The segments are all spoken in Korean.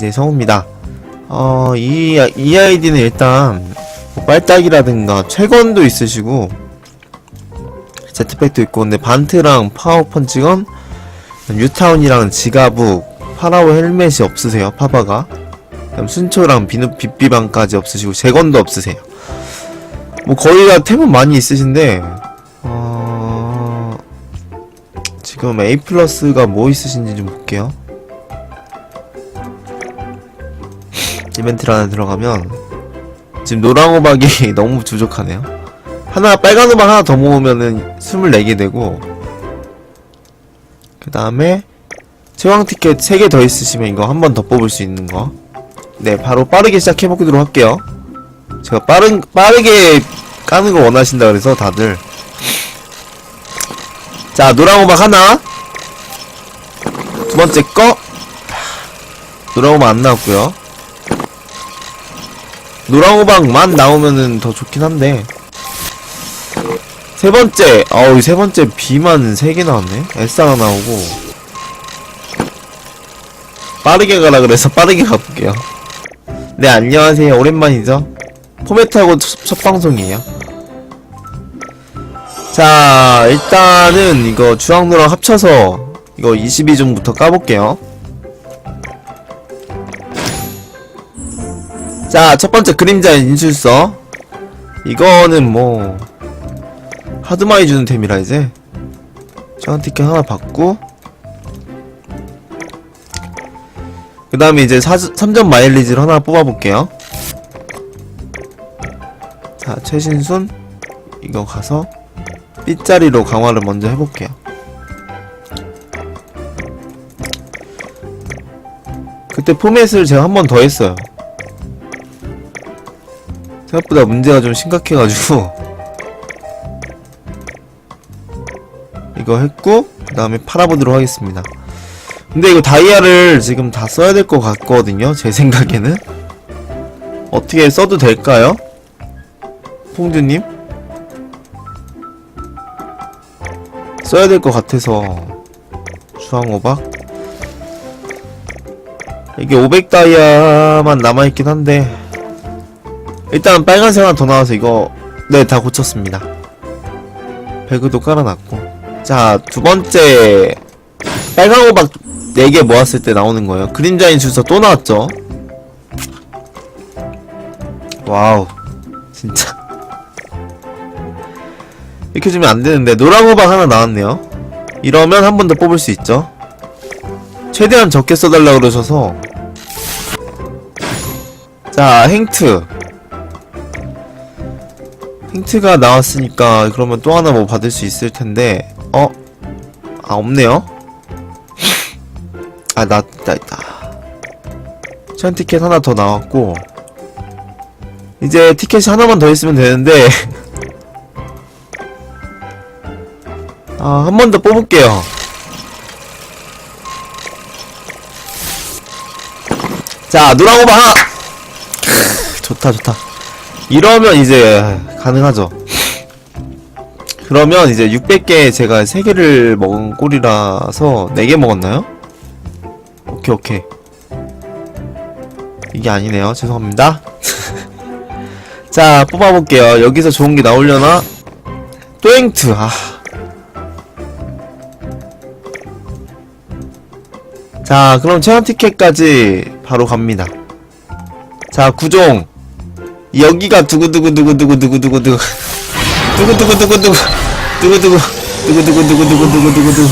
BJ 성우입니다. 어, 이, 이 아이디는 일단, 뭐 빨딱이라든가, 최건도 있으시고, 제트팩도 있고, 근데 반트랑 파워펀치건, 뉴타운이랑 지가북, 파라오 헬멧이 없으세요, 파바가. 그다음 순초랑 비누, 빗비방까지 없으시고, 재건도 없으세요. 뭐, 거의 다 템은 많이 있으신데, 어, 지금 A 플러스가 뭐 있으신지 좀 볼게요. 이벤트를 하나 들어가면 지금 노랑 호박이 너무 부족하네요. 하나 빨간 호박 하나 더 모으면은 24개 되고 그 다음에 체왕 티켓 3개 더 있으시면 이거 한 번 더 뽑을 수 있는 거. 네, 바로 빠르게 시작해 보도록 할게요. 제가 빠른 빠르게 까는 거 원하신다 그래서 다들 자 노랑 호박 하나 두 번째 거 노랑 호박 안 나왔고요. 노랑호박만 나오면은 더 좋긴 한데. 세 번째 어우 세 번째 B만 세 개 나왔네. S가 나오고. 빠르게 가라 그래서 빠르게 가볼게요. 네 안녕하세요. 오랜만이죠? 포매트하고 첫, 첫 방송이에요. 자 일단은 이거 주황노랑 합쳐서 이거 22점부터 까볼게요 자, 첫 번째 그림자 인술서. 이거는 뭐, 하드 많이 주는 템이라 이제. 저한 티켓 하나 받고. 그 다음에 이제 4, 3점 마일리지를 하나 뽑아볼게요. 자, 최신순. 이거 가서, 삐짜리로 강화를 먼저 해볼게요. 그때 포맷을 제가 한 번 더 했어요. 생각보다 문제가 좀 심각해가지고. 이거 했고 그 다음에 팔아보도록 하겠습니다. 근데 이거 다이아를 지금 다 써야 될 것 같거든요 제 생각에는. 어떻게 써도 될까요? 퐁듀님? 써야 될 것 같아서. 주황호박? 이게 500 다이아만 남아있긴 한데 일단 빨간색 하나 더 나와서 이거 네 다 고쳤습니다. 배그도 깔아놨고. 자 두번째. 빨간 호박 4개 모았을 때 나오는 거예요. 그림자인 주소 또 나왔죠? 와우. 진짜. 이렇게 주면 안되는데 노랑 호박 하나 나왔네요. 이러면 한 번 더 뽑을 수 있죠? 최대한 적게 써달라 그러셔서. 자 행트 힌트가 나왔으니까 그러면 또 하나 뭐 받을 수 있을 텐데. 어? 아 없네요? 아 나, 있다 있다 시간 티켓 하나 더 나왔고. 이제 티켓이 하나만 더 있으면 되는데. 아 한 번 더 뽑을게요. 자 노랑오바 좋다 좋다 이러면 이제 가능하죠. 그러면 이제 600개 제가 3개를 먹은 꼴이라서 4개 먹었나요? 오케이 오케이 이게 아니네요 죄송합니다 자 뽑아볼게요 여기서 좋은 게 나오려나? 또행트 아. 자 그럼 체험 티켓까지 바로 갑니다 자 구종 여기가 두구두구두구두구두구두구두구 두구두구두구두구 두구두구 두구두구두구두구두구두구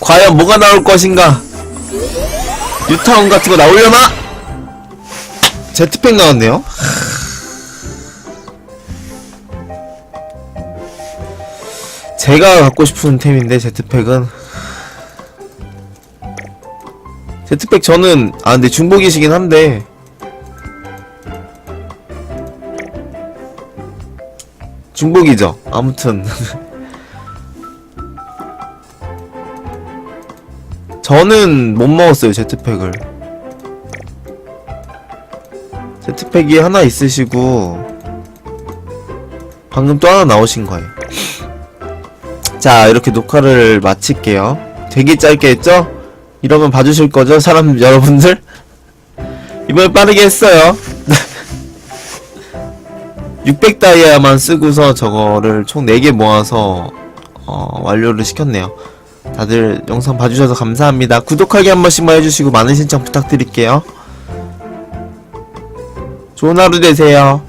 과연 뭐가 나올 것인가? 뉴타운 같은 거 나오려나? 제트팩 나왔네요. 제가 갖고 싶은 템인데 제트팩은. 제트팩 저는 아 근데 중복이시긴 한데 중복이죠. 아무튼 저는 못 먹었어요 제트팩을. 제트팩이 하나 있으시고 방금 또 하나 나오신 거예요. 자 이렇게 녹화를 마칠게요. 되게 짧게 했죠? 이러면 봐주실 거죠? 사람 여러분들? 이번에 빠르게 했어요 600 다이아만 쓰고서 저거를 총 4개 모아서 어, 완료를 시켰네요. 다들 영상 봐주셔서 감사합니다. 구독하기 한 번씩만 해주시고 많은 신청 부탁드릴게요. 좋은 하루 되세요